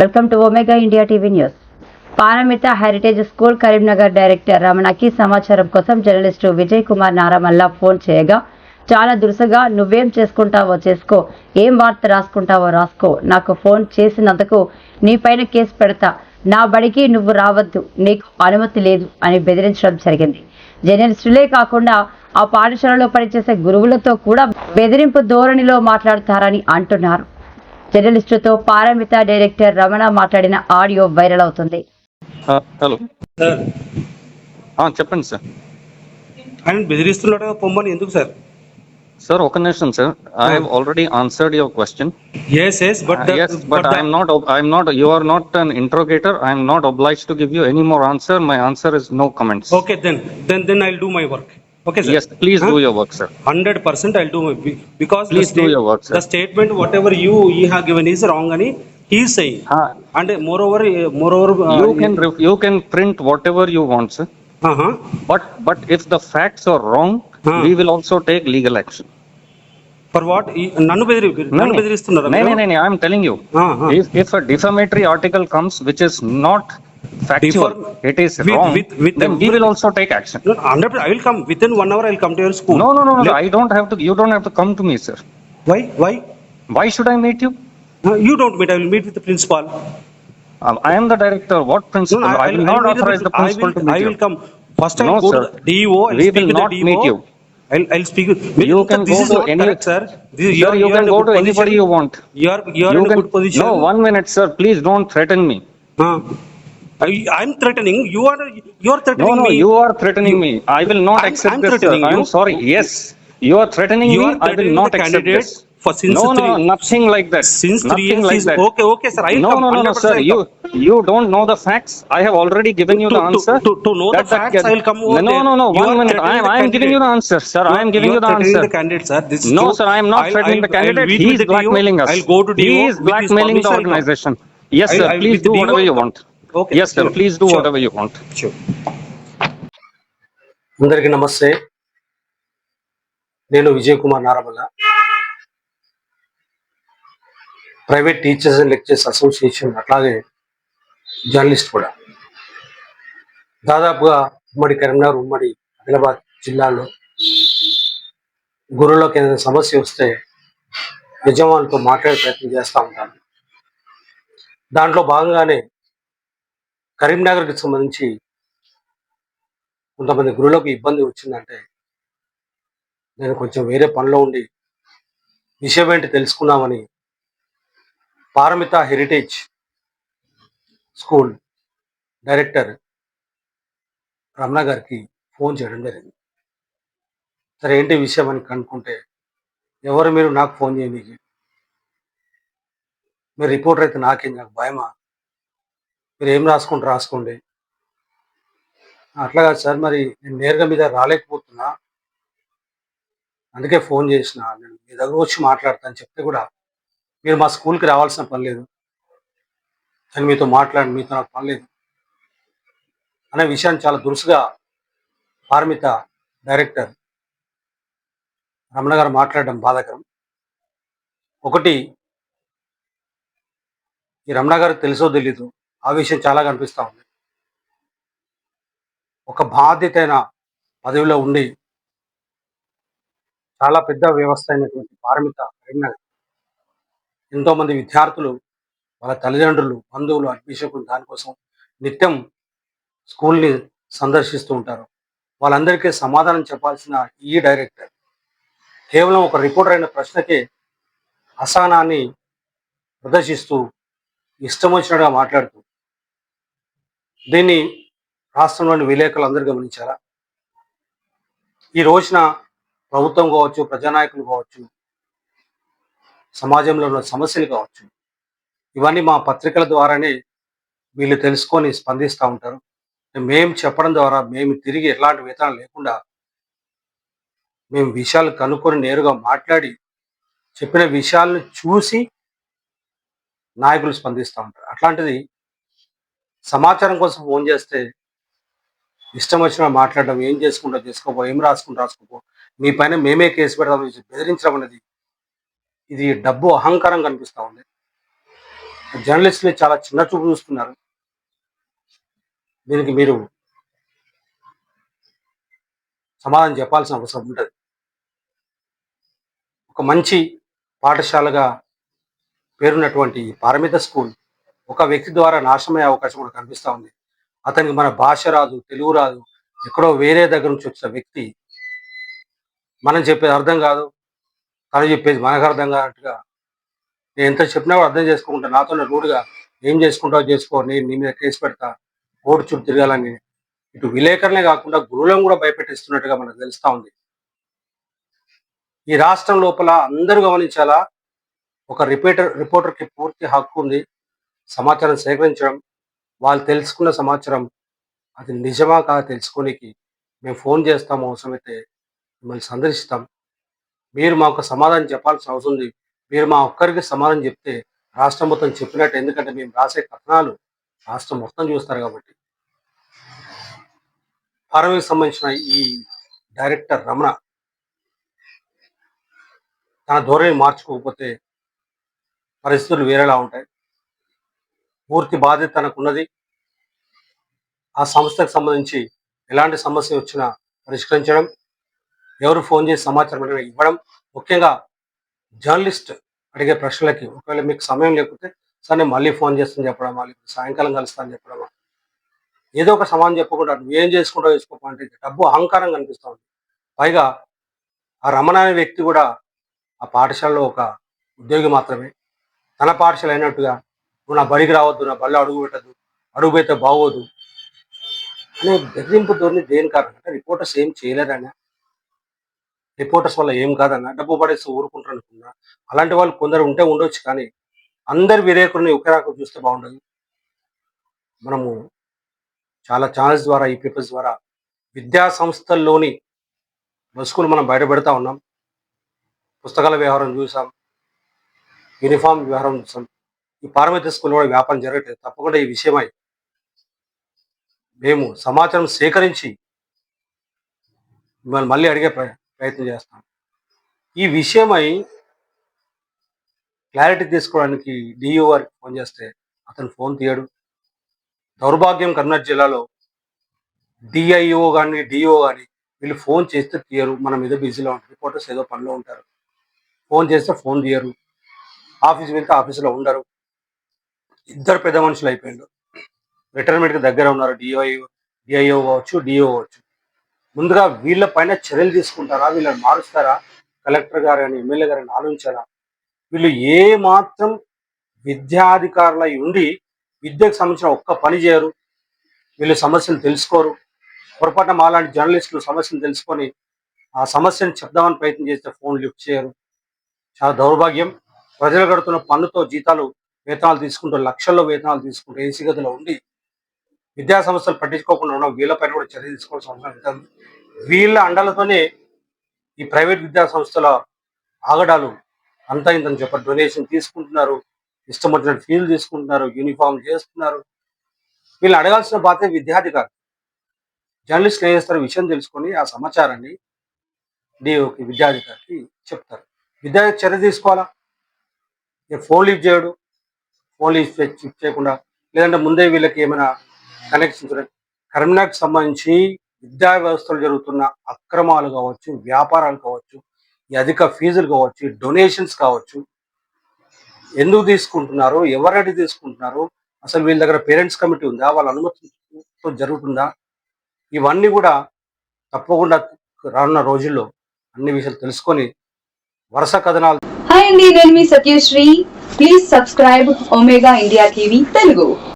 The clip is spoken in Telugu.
Welcome to Omega India TV news. Paramita heritage school Karimnagar director రమణకి సమాచారం కోసం జర్నలిస్టు విజయ్ కుమార్ నారామల్ల ఫోన్ చేయగా చాలా దురుసుగా నువ్వేం చేసుకుంటావో చేసుకో ఏం వార్త రాసుకుంటావో రాసుకో నాకు ఫోన్ చేసినందుకు నీపైన కేసు పెడతా నా బడికి నువ్వు రావద్దు నీకు అనుమతి లేదు అని బెదిరించడం జరిగింది. జర్నలిస్టులే కాకుండా ఆ పాఠశాలలో పనిచేసే గురువులతో కూడా బెదిరింపు ధోరణిలో మాట్లాడుతారని అంటున్నారు. జర్నలిస్టుతో పారమిత డైరెక్టర్ రమణ మాట్లాడిన ఆడియో వైరల్ అవుతుంది. హలో. చెప్పండి సార్. ఆయన బెదిరిస్తున్నాడు పొమ్మని ఎందుకు సార్? సార్ ఒక నిమిషం sir. I have already answered your question yes yes but yes but i am not i am not you are not an interrogator. I am not obliged to give you any more answer. My answer is no comments. Okay then then then I do my work Okay sir yes please do your work sir hundred percent I do my because Please do your work, sir. The statement whatever you you have given is wrong అని హీ సై huh. అంటే moreover moreover you can ref- you can print whatever you want sir but but if the facts are wrong Huh. we will also take legal action for what నన్ను బెదిరి నన్ను బెదిరిస్తున్నారా no, no, మీరు? no, no, i am telling you Ah, ah. if if a defamatory article comes which is not factual Differ- it is with- wrong with- with then we will also take action No, I will come within one hour. I will come to your school. no no no, no i don't have to you don't have to come to me sir Why? Why? why should i meet you No, you don't meet. I will meet with the principal. Um, I am the director. What principal? No, I, will not the authorize the principal. principal I will, to meet I you. come. First, I No, will go sir. to the DEO. I'll We speak will with the not DEO. meet you. I'll, I'll speak with. You you can this go is to any- correct, sir. This, Sir, you you can go to anybody you want. You are, you are You in a can, good position. no, one minute, sir. Please don't threaten me. Huh. I, I'm threatening. You are, you are No, threatening no, me. you are threatening me. I will not I'm- accept I'm this, threatening I am you. sorry. Yes, you are threatening You me. are I will threatening not the accept candidate this. for since no, no, three- nothing like that. Since three nothing years, like that. okay, okay, sir. I will no, come. no, no, no, 100% sir. You come. you don't know the facts. I have already given you To- the to- answer. to- to know the That- that- facts, I will come over No, there. no, no. You One are minute. I threatening am, the I am giving you the answer, sir. I am giving you are the threatening answer. the candidate, sir. This is No, true. sir, I am not I'll- threatening I'll- the candidate. I'll meet He with is the DO. blackmailing us. I'll go to He is with his blackmailing the permission, I'll come. organization. Yes, I'll- sir. I'll- Please with do DO, whatever you I'll want. come. Yes, sir. sure, Please do sure. whatever you want. Sure. అందరికీ నమస్తే నేను Vijay Kumar Naramalla private teachers and lectures association అట్లాగే జర్నలిస్ట్ కూడా దాదాపుగా ఉమ్మడి కరీంనగర్ ఉమ్మడి ఆదిలాబాద్ జిల్లాలో గురువులకు ఏదైనా సమస్య వస్తే యజమానులతో మాట్లాడే ప్రయత్నం చేస్తూ ఉంటాను దాంట్లో భాగంగానే కరీంనగర్కి సంబంధించి కొంతమంది గురువులకు ఇబ్బంది వచ్చిందంటే నేను కొంచెం వేరే పనిలో ఉండి విషయం ఏంటి తెలుసుకున్నామని Paramita heritage school director Ramana గారికి ఫోన్ చేయడం జరిగింది. సరే ఏంటి విషయం అని కనుక్కుంటే ఎవరు మీరు నాకు ఫోన్ చేయండి మీరు రిపోర్టర్ అయితే నాకేం నాకు భయమా? మీరు ఏం రాసుకుంటే రాసుకోండి. అట్లా కాదు సార్ మరి నేను నేరుగా మీద రాలేకపోతున్నా. అందుకే ఫోన్ చేసిన నేను మీ దగ్గర వచ్చి మాట్లాడతాను చెప్తే కూడా మీరు మా స్కూల్కి రావాల్సిన పని లేదు. నేను మీతో మాట్లాడి మీతో నాకు పని లేదు. అనే విషయాన్ని చాలా దురుసుగా పార్మిత డైరెక్టర్ రమణ గారు మాట్లాడడం బాధాకరం. ఒకటి ఈ రమణ గారికి తెలుసో తెలీదు ఆ విషయం చాలా కనిపిస్తూ ఉంది. ఒక బాధ్యతైన పదవిలో ఉండి చాలా పెద్ద వ్యవస్థ అయినటువంటి పారమిత కరీంనగర్ ఎంతోమంది విద్యార్థులు వాళ్ళ తల్లిదండ్రులు బంధువులు అడ్మిషకులు దానికోసం నిత్యం స్కూల్ని సందర్శిస్తూ ఉంటారు. వాళ్ళందరికీ సమాధానం చెప్పాల్సిన ఈ డైరెక్టర్ కేవలం ఒక రిపోర్టర్ అయిన ప్రశ్నకే అసహనాన్ని ప్రదర్శిస్తూ ఇష్టం వచ్చినట్టుగా మాట్లాడుతూ దీన్ని రాష్ట్రంలోని విలేకరులు అందరూ గమనించారా? ఈ రోజున ప్రభుత్వం కావచ్చు ప్రజానాయకులు కావచ్చు సమాజంలో ఉన్న సమస్యలు కావచ్చు ఇవన్నీ మా పత్రికల ద్వారానే వీళ్ళు తెలుసుకొని స్పందిస్తూ ఉంటారు. మేము చెప్పడం ద్వారా మేము తిరిగి ఎలాంటి వేతనం లేకుండా మేము విషయాలు కనుక్కొని నేరుగా మాట్లాడి చెప్పిన విషయాలను చూసి నాయకులు స్పందిస్తూ ఉంటారు. అట్లాంటిది సమాచారం కోసం ఫోన్ చేస్తే ఇష్టం వచ్చిన మాట్లాడడం ఏం చేసుకుంటా చేసుకోపో ఏం రాసుకుంటా రాసుకోపో మీ పైన మేమే కేసు పెడదాం బెదిరించడం అనేది ఇది డబ్బు అహంకారం కనిపిస్తూ ఉంది. జర్నలిస్టులు చాలా చిన్న చూపు చూస్తున్నారు. దీనికి మీరు సమాధానం చెప్పాల్సిన అవసరం ఉంటుంది. ఒక మంచి పాఠశాలగా పేరున్నటువంటి ఈ పారమిత స్కూల్ ఒక వ్యక్తి ద్వారా నాశనమయ్యే అవకాశం కూడా కనిపిస్తూ ఉంది. అతనికి మన భాష రాదు తెలుగు రాదు. ఎక్కడో వేరే దగ్గర నుంచి వచ్చిన వ్యక్తి మనం చెప్పేది అర్థం కాదు. తను చెప్పేది మనకు అర్థం కానట్టుగా నేను ఎంత చెప్పినా కూడా అర్థం చేసుకుంటా నాతోనే రూడ్గా ఏం చేసుకుంటావు చేసుకో నేను నీ మీద కేసు పెడతా కోర్టు చుట్టూ తిరగాలని ఇటు విలేకరులే కాకుండా గురువులను కూడా భయపెట్టిస్తున్నట్టుగా మనకు తెలుస్తూ ఉంది. ఈ రాష్ట్రం లోపల అందరూ గమనించాలా? ఒక రిపోర్టర్ రిపోర్టర్కి పూర్తి హక్కు ఉంది. సమాచారం సేకరించడం వాళ్ళు తెలుసుకున్న సమాచారం అది నిజమా కాదా తెలుసుకోనికి మేము ఫోన్ చేస్తాము అవసరమైతే మిమ్మల్ని సందర్శిస్తాం. మీరు మాకు సమాధానం చెప్పాల్సిన అవసరం ఉంది. మీరు మా ఒక్కరికి సమాధానం చెప్తే రాష్ట్రం మొత్తం చెప్పినట్టు. ఎందుకంటే మేము రాసే కథనాలు రాష్ట్రం మొత్తం చూస్తారు కాబట్టి. పరమకి సంబంధించిన ఈ డైరెక్టర్ రమణ తన ధోరణి మార్చుకోకపోతే పరిస్థితులు వేరేలా ఉంటాయి. పూర్తి బాధ్యత తనకున్నది. ఆ సంస్థకు సంబంధించి ఎలాంటి సమస్య వచ్చినా పరిష్కరించడం ఎవరు ఫోన్ చేసి సమాచారం ఇవ్వడం. ముఖ్యంగా జర్నలిస్ట్ అడిగే ప్రశ్నలకి ఒకవేళ మీకు సమయం లేకపోతే సార్ నేను మళ్ళీ ఫోన్ చేస్తాను చెప్పడం మళ్ళీ సాయంకాలం కలుస్తాను చెప్పడం. ఏదో ఒక సమాధానం చెప్పకుండా నువ్వు ఏం చేసుకుంటావు చేసుకోపో అంటే డబ్బు అహంకారం కనిపిస్తూ ఉంది. పైగా ఆ రమణ అనే వ్యక్తి కూడా ఆ పాఠశాలలో ఒక ఉద్యోగి మాత్రమే. తన పాఠశాల అయినట్టుగా నువ్వు నా బడికి రావద్దు నా బళ్ళు అడుగు పెట్టద్దు అడుగు పెడితే బాగోదు. అనే బెదిరింపు ధోరణి దేని కారణం అంటే రిపోర్టర్స్ ఏం చేయలేరన్నా రిపోర్టర్స్ వల్ల ఏం కాదన్నా. డబ్బు పడేసి ఊరుకుంటారు అనుకున్నా. అలాంటి వాళ్ళు కొందరు ఉంటే ఉండొచ్చు కానీ అందరు విలేకరుని ఒకే రకం చూస్తే బాగుండదు. మనము చాలా ఛానల్స్ ద్వారా ఈ పేపర్స్ ద్వారా విద్యా సంస్థల్లోని బస్కులు మనం బయట పెడతా ఉన్నాం. పుస్తకాల వ్యవహారం చూసాం. యూనిఫామ్ వ్యవహారం చూసాం. ఈ పారమిత స్కూల్ కూడా వ్యాపారం జరగట్లేదు. తప్పకుండా ఈ విషయమై మేము సమాచారం సేకరించి మిమ్మల్ని మళ్ళీ అడిగే ప్రయత్నం చేస్తాం. ఈ విషయమై క్లారిటీ తీసుకోవడానికి డిఓ వారికి ఫోన్ చేస్తే అతను ఫోన్ తీయడు. దౌర్భాగ్యం కర్నూలు జిల్లాలో డిఐఓ కానీ డిఓ కానీ వీళ్ళు ఫోన్ చేస్తే తీయరు. మన మీద బిజీలో ఉంటారు. రిపోర్టర్స్ ఏదో పనిలో ఉంటారు. ఫోన్ చేస్తే ఫోన్ తీయరు. ఆఫీస్ వెళ్తే ఆఫీసులో ఉండరు. ఇద్దరు పెద్ద మనుషులు అయిపోయిండు రిటైర్మెంట్కి దగ్గర ఉన్నారు. డిఐ డిఐఓ కావచ్చు డిఓ కావచ్చు. ముందుగా వీళ్ళ పైన చర్యలు తీసుకుంటారా? వీళ్ళని మారుస్తారా? కలెక్టర్ గారు కానీ ఎమ్మెల్యే గారిని ఆలోచించారా? వీళ్ళు ఏ మాత్రం విద్యాధికారులై ఉండి విద్యకు సంబంధించిన ఒక్క పని చేయరు. వీళ్ళు సమస్యలు తెలుసుకోరు. పొరపాటున మాలాంటి జర్నలిస్టులు సమస్యను తెలుసుకొని ఆ సమస్యను చెప్దామని ప్రయత్నం చేస్తే ఫోన్ లిఫ్ట్ చేయరు. చాలా దౌర్భాగ్యం. ప్రజలు కడుతున్న పన్నుతో జీతాలు వేతనాలు తీసుకుంటూ లక్షల్లో వేతనాలు తీసుకుంటూ ఏసీ గదిలో ఉండి విద్యా సంస్థలు పట్టించుకోకుండా ఉన్న వీళ్ళపైన కూడా చర్య తీసుకోవాల్సిన అవసరం ఉంటుంది వీళ్ళ అండలతోనే ఈ ప్రైవేట్ విద్యా సంస్థల ఆగడాలు అంతా ఇంతని చెప్ప డొనేషన్ తీసుకుంటున్నారు ఇష్టం వచ్చినట్టు ఫీజులు తీసుకుంటున్నారు యూనిఫామ్ చేస్తున్నారు. వీళ్ళు అడగాల్సిన బాధ్యత విద్యాధికారి జర్నలిస్టులు ఏం చేస్తారు విషయం తెలుసుకొని ఆ సమాచారాన్ని డిఓకి విద్యాధికారికి చెప్తారు. విద్యార్థి చర్య తీసుకోవాలా? ఫోన్ లిఫ్ట్ చేయడు? పోలీస్ చెక్ చేయకుండా లేదంటే ముందే వీళ్ళకి ఏమైనా కనెక్షన్స్ కరీంనగర్కి సంబంధించి విద్యా వ్యవస్థలో జరుగుతున్న అక్రమాలు కావచ్చు వ్యాపారాలు కావచ్చు ఈ అధిక ఫీజులు కావచ్చు డొనేషన్స్ కావచ్చు ఎందుకు తీసుకుంటున్నారు ఎవరైతే తీసుకుంటున్నారు అసలు వీళ్ళ దగ్గర పేరెంట్స్ కమిటీ ఉందా వాళ్ళ అనుమతితో జరుగుతుందా ఇవన్నీ కూడా తప్పకుండా రానున్న రోజుల్లో అన్ని విషయాలు తెలుసుకొని వరుస కథనాలు హాయ్ అండి నేను మీ Satyashri. Please subscribe Omega India TV Telugu